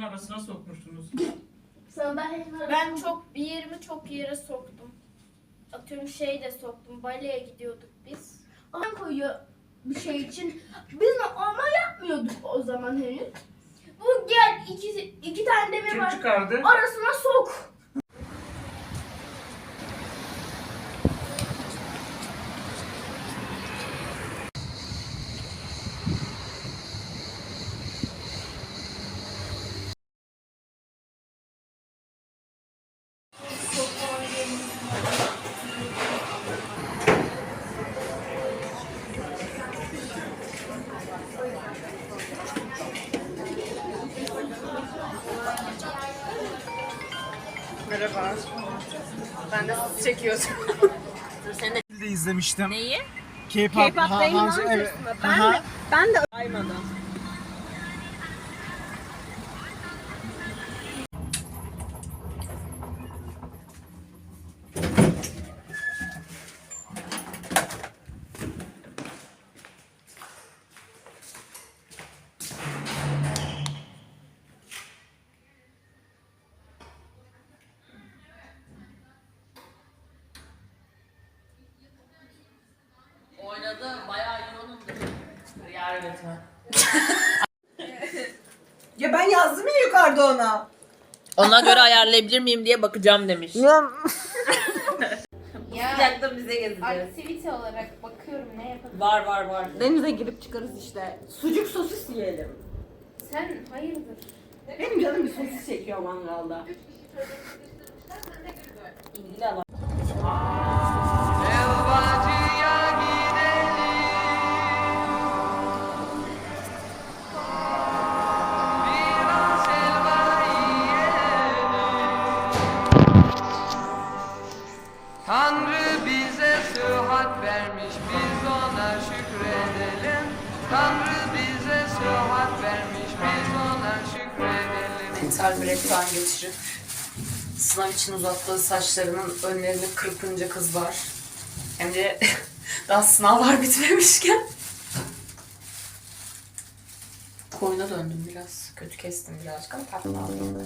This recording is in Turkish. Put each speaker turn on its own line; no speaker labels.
arasına sokmuştunuz?
Ben helva
Ben çok bir yerimi çok yere soktum. Atıyorum şey de soktum. Baleye gidiyorduk biz.
Aman koyuyor bir şey için. Biz ama yapmıyorduk o zaman henüz. Bu gel iki, iki tane demir
Kim
var.
çıkardı?
Arasına sok.
Merhaba. Ben de sizi çekiyordum.
de izlemiştim.
Neyi?
K-pop,
K-pop
ha- Hanji- evet.
Ben de, ben de aymadım.
Ya ben yazdım ya yukarıda ona.
Ona göre ayarlayabilir miyim diye bakacağım demiş.
Ya
Sıcakta bize gezeceğiz.
aktivite olarak bakıyorum ne yapabilirim.
Var var var.
Denize girip çıkarız işte. Sucuk sosis yiyelim.
Sen hayırdır?
Benim canım bir sosis çekiyor mangalda.
İlgili alan.
Tanrı bize sıhhat vermiş biz ona şükredelim Tanrı bize sıhhat vermiş biz ona şükredelim
Mental breakdown geçirip sınav için uzattığı saçlarının önlerini kırpınca kızlar. Hem de daha sınavlar bitmemişken. Koyuna döndüm biraz. Kötü kestim birazcık ama tatlı aldım.